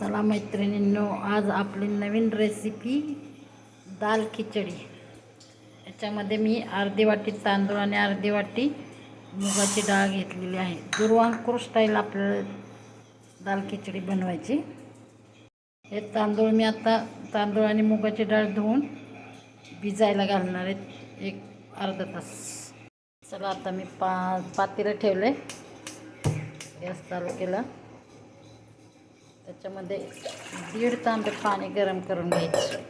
चला मैत्रिणींनो आज आपली नवीन रेसिपी दाल खिचडी. याच्यामध्ये मी अर्धी वाटी तांदूळ आणि अर्धी वाटी मुगाची डाळ घेतलेली आहे. दुर्वांकूर स्टाईल आपल्याला दाल खिचडी बनवायची. हे तांदूळ मी आता तांदूळ आणि मुगाची डाळ धुवून भिजायला घालणार आहे. एक अर्धा तास. चला आता मी पा पातेलं ठेवलं गॅस चालू केला. त्याच्यामध्ये दीड तांबे पाणी गरम करून घ्यायचं.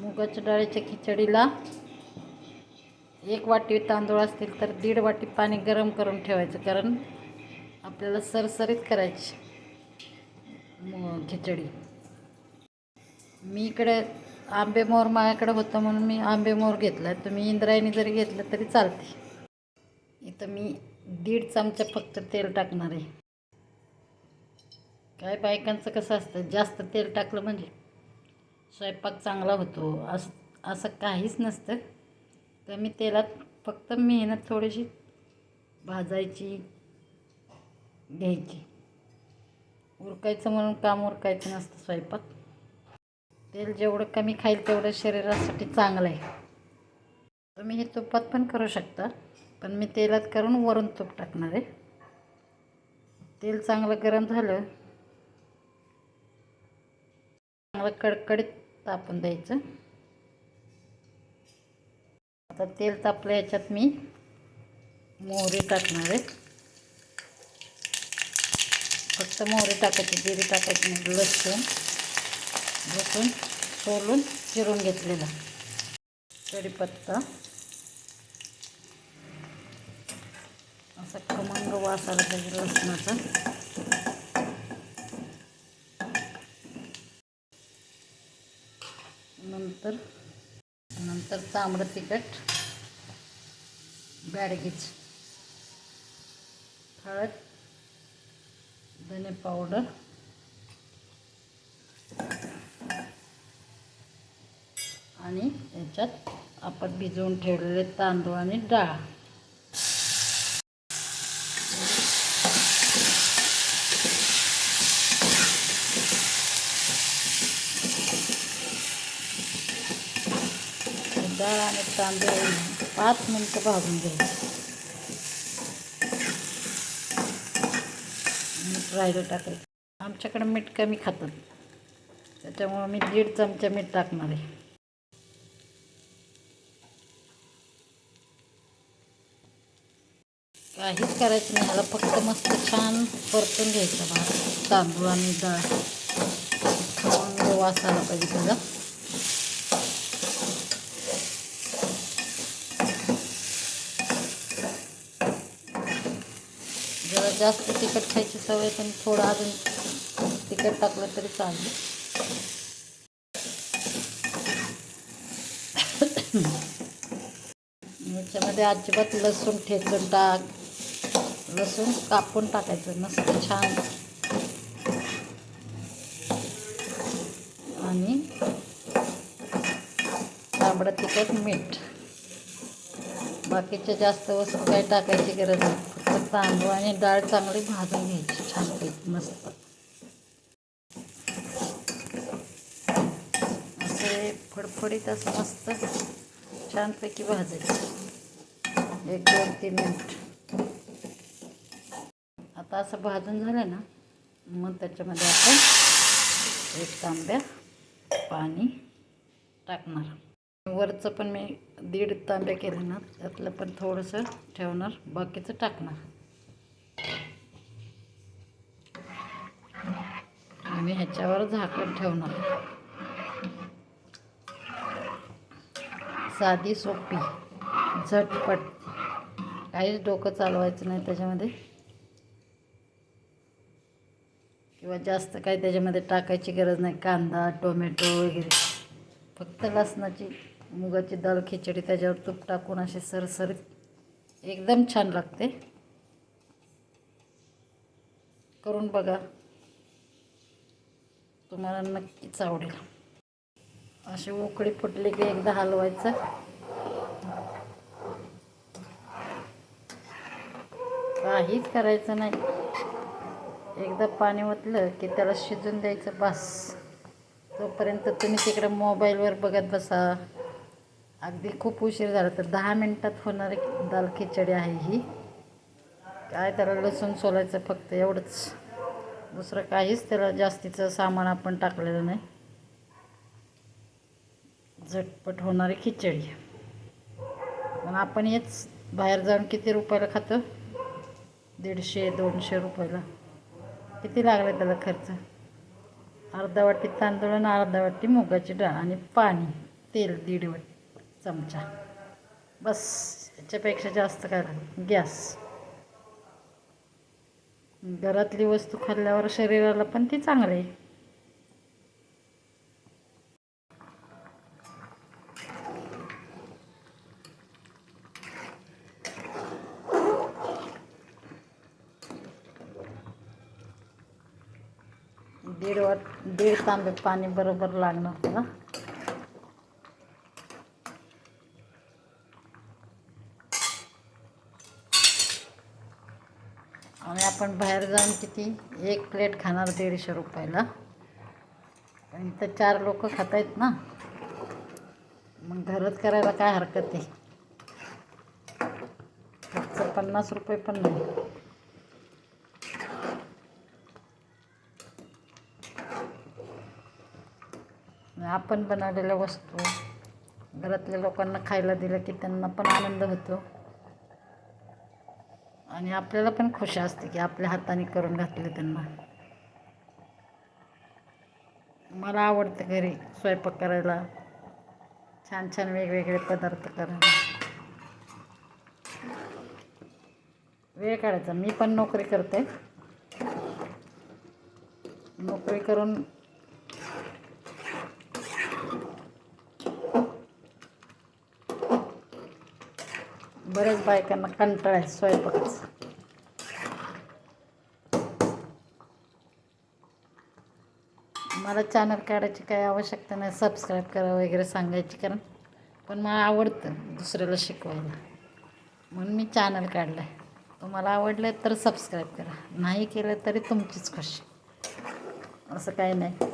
मुगाच्या डाळीच्या खिचडीला एक वाटी तांदूळ असतील तर दीड वाटी पाणी गरम करून ठेवायचं कारण आपल्याला सरसरीत करायची मु खिचडी. मी इकडे आंबेमोर माझ्याकडे होतं म्हणून मी आंबेमोर घेतला तुम्ही इंद्रायणी जरी घेतलं तरी चालते. इथं मी दीड चमचा फक्त तेल टाकणार आहे. काय बायकांचं कसं असतं जास्त तेल टाकलं म्हणजे स्वयंपाक चांगला होतो असं असं काहीच नसतं. कमी तेलात फक्त मेहनत थोडीशी भाजायची घ्यायची. उरकायचं म्हणून काम उरकायचं नसतं स्वयंपाक. तेल जेवढं कमी खाईल तेवढं शरीरासाठी चांगलं आहे. तुम्ही हे तुपात पण करू शकता पण मी तेलात करून वरून तूप टाकणार आहे. तेल चांगलं गरम झालं चांगलं कडकडीत तापून द्यायचं. आता तेल तापलं याच्यात मी मोहरी टाकणार आहे. फक्त मोहरी टाकायची जिरी टाकायची म्हणजे लसूण लसूण सोलून चिरून घेतलेला कढीपत्ता. असा खमंग वास आला पाहिजे लसणाचा. नंतर नंतर तांबडं तिखट बॅडगीच हळद धने पावडर आणि याच्यात आपण भिजवून ठेवलेले तांदूळ आणि डाळ. डाळ आणि तांदूळ पाच मिनटं भाजून घ्यायचं. मीठ राहिलं टाकायचं. आमच्याकडे मीठ कमी खातात. त्याच्यामुळं मी दीड चमचा मीठ टाकणार आहे. काहीच करायचं नाही. ह्याला फक्त मस्त छान परतून घ्यायचं भात तांदूळ आणि डाळ. वास आला पाहिजे त्याचा. जास्त तिखट खायची सवय पण थोडं अजून तिखट टाकलं तरी चालेल याच्यामध्ये अजिबात लसूण ठेचून टाक. लसूण कापून टाकायचं मस्त छान. आणि तांबडं तिखट मीठ. बाकीच्या जास्त वस्तू काही टाकायची गरज नाही. तांदूळ आणि डाळ चांगली भाजून घ्यायची छानपैकी मस्त. असे फडफडीत असं मस्त छानपैकी भाजायचं. एक दोन तीन मिनिट. आता असं भाजून झालं ना मग त्याच्यामध्ये आपण एक तांब्या पाणी टाकणार. वरचं पण मी दीड तांब्या केले ना त्यातलं पण थोडंसं ठेवणार बाकीचं टाकणार. आणि ह्याच्यावर झाकण ठेवणार. साधी सोपी झटपट. काहीच डोकं चालवायचं नाही त्याच्यामध्ये. किंवा जास्त काही त्याच्यामध्ये टाकायची गरज नाही कांदा टोमॅटो वगैरे. फक्त लसणाची मुगाची डाळ खिचडी त्याच्यावर तूप टाकून असे सरसरीत एकदम छान लागते. करून बघा. तुम्हाला नक्कीच आवडेल. अशी उकळी फुटली की एकदा हलवायचं. काहीच करायचं नाही. एकदा पाणी ओतलं की त्याला शिजून द्यायचं बस. तोपर्यंत तुम्ही तिकडं मोबाईलवर बघत बसा. अगदी खूप उशीर झाला तर दहा मिनटात होणारी दाल खिचडी आहे ही. काय त्याला लसूण सोलायचं फक्त एवढंच. दुसरं काहीच त्याला जास्तीचं सामान आपण टाकलेलं नाही. झटपट होणारी खिचडी. पण आपण हेच बाहेर जाऊन किती रुपयाला खातो? दीडशे दोनशे रुपयाला. किती लागला त्याला खर्च? अर्धा वाटी तांदूळ आणि अर्धा वाटी मुगाची डाळ आणि पाणी तेल दीड वाटी. चमचा. बस याच्यापेक्षा जास्त काय गॅस. घरातली वस्तू खाल्ल्यावर शरीराला पण ती चांगली आहे. दीड वाट दीड तांबे पाणी बरोबर लागणार त्याला आणि आपण बाहेर जाऊन किती? एक प्लेट खाणार दीडशे रुपयाला. आणि इथं चार लोक खात आहेत ना. मग घरात करायला काय हरकत आहे? फक्त पन्नास रुपये पण नाही. आपण बनवलेल्या वस्तू घरातल्या लोकांना खायला दिलं की त्यांना पण आनंद होतो. आणि आपल्याला पण खुशी असते की आपल्या हाताने करून घातले त्यांना. मला आवडतं घरी स्वयंपाक करायला. छान छान वेगवेगळे पदार्थ करायला. वेळ काढायचा. मी पण नोकरी करते. नोकरी करून बऱ्याच बायकांना कंटाळा आहे स्वयंपाकाचा. मला चॅनल काढायची काही आवश्यकता नाही सबस्क्राईब करा वगैरे सांगायची कारण पण मला आवडतं दुसऱ्याला शिकवायला. म्हणून मी चॅनल काढलं आहे तुम्हाला आवडलं तर सबस्क्राईब करा. नाही केलं तरी तुमचीच खुशी. असं काही नाही.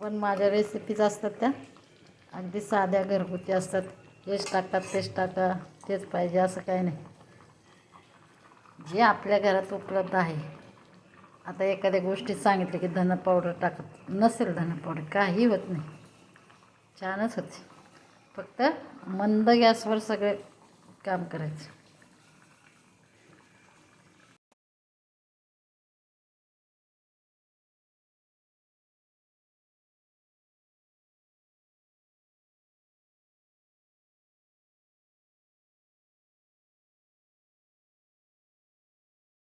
पण माझ्या रेसिपीज असतात त्या. अगदी साध्या घरगुती असतात. हेच टाकतात तेच टाका तेच पाहिजे असं काही नाही. जे आपल्या घरात उपलब्ध आहे. आता एखाद्या गोष्टीत सांगितलं की धन पावडर टाकत नसेल धन पावडर काही होत नाही. छानच होते. फक्त मंद गॅसवर सगळे काम करायचं.